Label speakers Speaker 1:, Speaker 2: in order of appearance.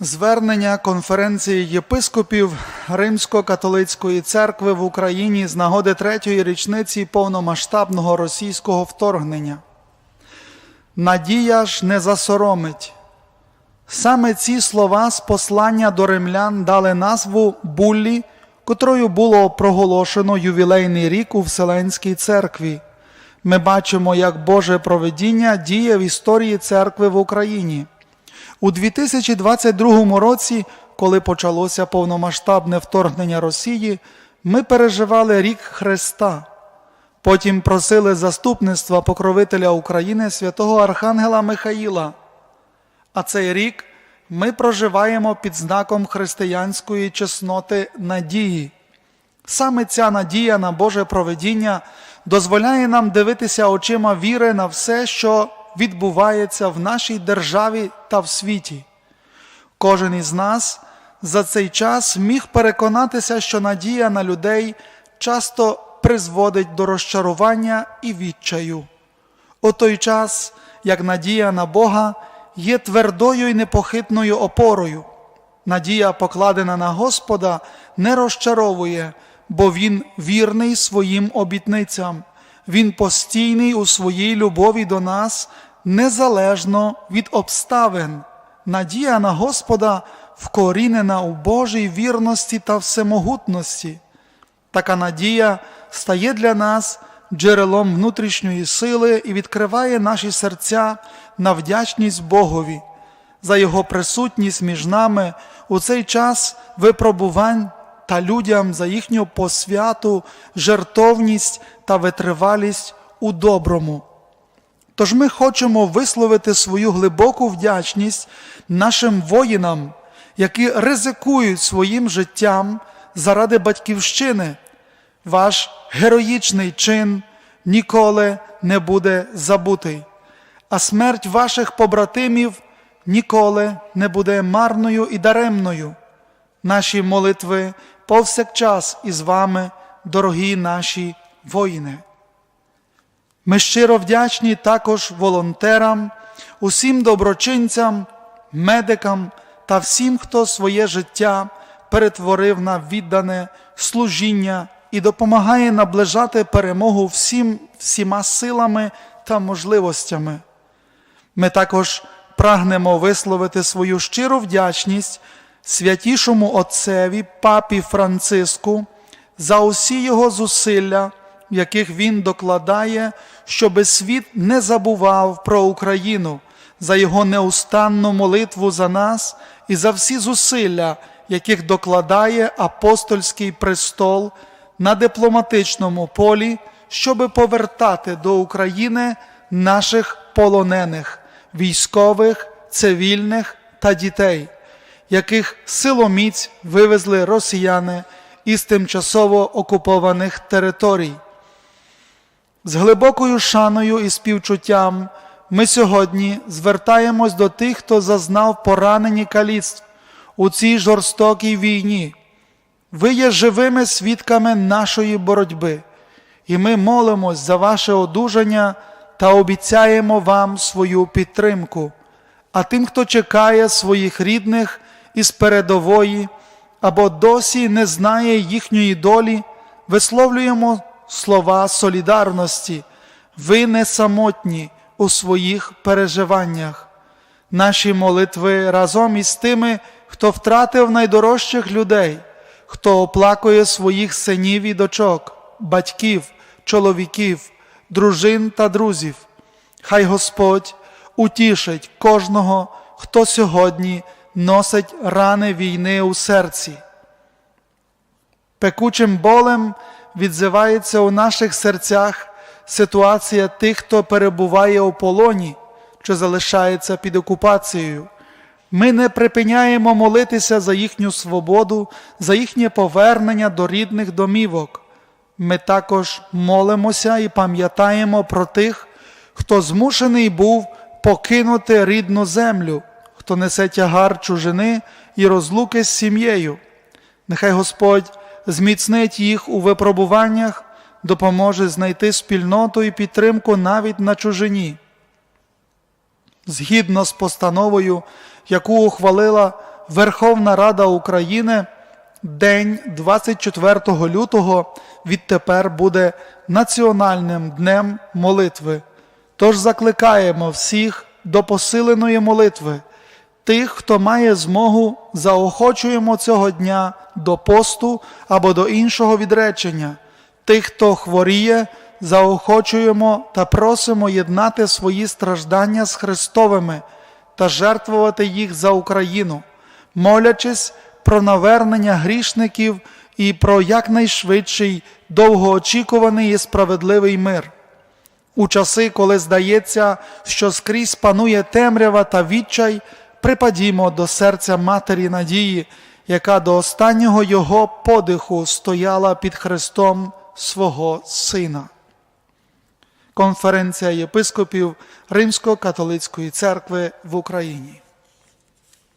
Speaker 1: Звернення конференції єпископів Римсько-католицької церкви в Україні з нагоди третьої річниці повномасштабного російського вторгнення. Надія ж не засоромить. Саме ці слова з послання до римлян дали назву Буллі, котрою було проголошено ювілейний рік у Вселенській церкві. Ми бачимо, як Боже проведіння діє в історії церкви в Україні. У 2022 році, коли почалося повномасштабне вторгнення Росії, ми переживали рік Христа. Потім просили заступництва покровителя України святого Архангела Михаїла. А цей рік ми проживаємо під знаком християнської чесноти надії. Саме ця надія на Боже проведіння дозволяє нам дивитися очима віри на все, що відбувається в нашій державі та в світі. Кожен із нас за цей час міг переконатися, що надія на людей часто призводить до розчарування і відчаю. У той час, як надія на Бога є твердою і непохитною опорою. Надія, покладена на Господа, не розчаровує, бо Він вірний своїм обітницям, Він постійний у своїй любові до нас, незалежно від обставин. Надія на Господа вкорінена у Божій вірності та всемогутності. Така надія стає для нас джерелом внутрішньої сили і відкриває наші серця на вдячність Богові за Його присутність між нами у цей час випробувань та людям за їхню посвяту, жертовність та витривалість у доброму. Тож ми хочемо висловити свою глибоку вдячність нашим воїнам, які ризикують своїм життям заради батьківщини. Ваш героїчний чин ніколи не буде забутий, а смерть ваших побратимів ніколи не буде марною і даремною. Наші молитви повсякчас із вами, дорогі наші воїни. Ми щиро вдячні також волонтерам, усім доброчинцям, медикам та всім, хто своє життя перетворив на віддане служіння і допомагає наближати перемогу всім, всіма силами та можливостями. Ми також прагнемо висловити свою щиру вдячність святішому Отцеві Папі Франциску за усі його зусилля, яких він докладає, щоби світ не забував про Україну, за його неустанну молитву за нас і за всі зусилля, яких докладає апостольський престол на дипломатичному полі, щоби повертати до України наших полонених, військових, цивільних та дітей, яких силоміць вивезли росіяни із тимчасово окупованих територій. З глибокою шаною і співчуттям ми сьогодні звертаємось до тих, хто зазнав поранені каліцтв у цій жорстокій війні. Ви є живими свідками нашої боротьби, і ми молимось за ваше одужання та обіцяємо вам свою підтримку. А тим, хто чекає своїх рідних із передової або досі не знає їхньої долі, висловлюємо слова солідарності. Ви не самотні у своїх переживаннях. Наші молитви разом із тими, хто втратив найдорожчих людей, хто оплакує своїх синів і дочок, батьків, чоловіків, дружин та друзів. Хай Господь утішить кожного, хто сьогодні носить рани війни у серці. Пекучим болем відзивається у наших серцях ситуація тих, хто перебуває у полоні чи залишається під окупацією. Ми не припиняємо молитися за їхню свободу, за їхнє повернення до рідних домівок. Ми також молимося і пам'ятаємо про тих, хто змушений був покинути рідну землю, хто несе тягар чужини і розлуки з сім'єю. Нехай Господь зміцнить їх у випробуваннях, допоможе знайти спільноту і підтримку навіть на чужині. Згідно з постановою, яку ухвалила Верховна Рада України день 24 лютого відтепер буде національним днем молитви. Тож закликаємо всіх до посиленої молитви. Тих, хто має змогу, заохочуємо цього дня до посту або до іншого відречення. Тих, хто хворіє, заохочуємо та просимо єднати свої страждання з Христовими та жертвувати їх за Україну, молячись про навернення грішників і про якнайшвидший, довгоочікуваний і справедливий мир. У часи, коли здається, що скрізь панує темрява та відчай, припадімо до серця Матері Надії, яка до останнього його подиху стояла під Христом свого Сина. Конференція єпископів Римсько-католицької церкви в Україні.